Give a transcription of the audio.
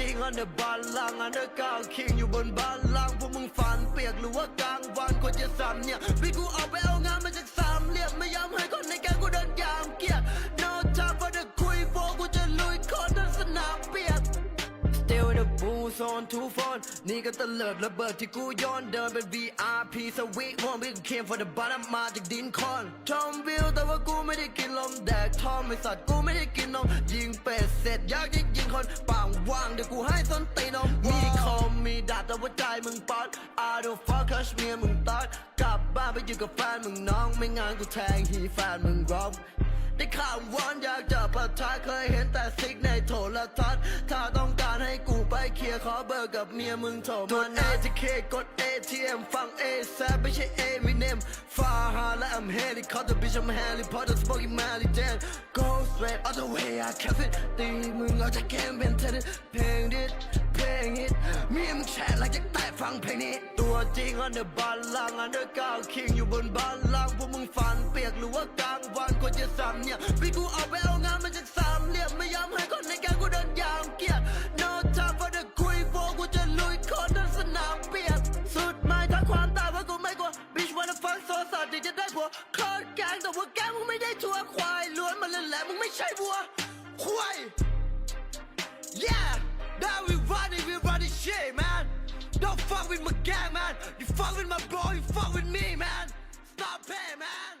อันเดอร์บาลังอันเดอร์กาวคิงอยู่บนบาลังพวกมึงฝันเปียกหรือว่ากลางวันควรจะสามเนี่ยพี่กูออกไปเอางานมาจากสามเหลี่ยมไม่ยอมให้คนในแกงกูเดินยามเกียร์ no time for the คุยโฟกูจะลุยคอนทั้งสนามเปียก Still the booze on two phone นี่ก็ตะเลิดระเบิดที่กูย้อนเดินเป็น VIP สวีทวอนวิ่งเคียม for the bottom มาจากดินคอนทอมวิลแต่ว่ากูไม่ได้กินลมแดกทอมไม่สัตว์กูไม่ได้กินนมยิงเป็ดเสร็จอยากจะยิง คนปางว่างเดี๋ยวกูให้ส้นตีนมมีคอมมีดาบแต่ว่าใจมึงป๊อด I don't fuck คัชเมียมึงตอดกลับบ้านไปอยู่กับแฟนมึงน้อง ไม่งานกูแทงหีแฟนมึงร้องได้ข่าววอนอยากจะปะทะเคยเห็นแต่ซิกในโทรทัศน์ถ้าต้องการให้กูไปเคลียร์ขอเบอร์กับเมียมึงโทรมา ATK กด ATM ฟัง A แซไม่ใช่ A มีเนมฟาฮาและ I'm helicopter bitch I'm Harry Potter smoking Mary Jane Go straight all the way I kept it ตีมึงเอาจากเกมเป็นเทนเพลงดิสเพลงฮิตมีมึงแชร์หลังจากแต่ฟังเพลงนี้ ตัวจริงอันเดอร์บาลังอันเดอร์กาวคิงอยู่บนบาลังพวกมึงฝันเปียกหรือว่ากลางวันควรจะสามเนี่ยพี่กูออกไปเอางานมาจากสามเหลี่ยมไม่ยอมให้คนในแกงกูเดินยามเกียร no time for the คุยโฟกูจะลุยคนทั้งสนามเปียกสุดหมายทั้งความตายว่ากูไม่กลัว bitch wanna fuck so สัตว์ที่จะได้ผัวคลอดแกงแต่ว่าแกงมึงไม่ได้ชัวร์ควาย ไม่ใช่วัวควาย Yeah, now we running, we running shit, man. Don't fuck with my gang, man. You fuck with my bro, you fuck with me, man. Stop paying, man.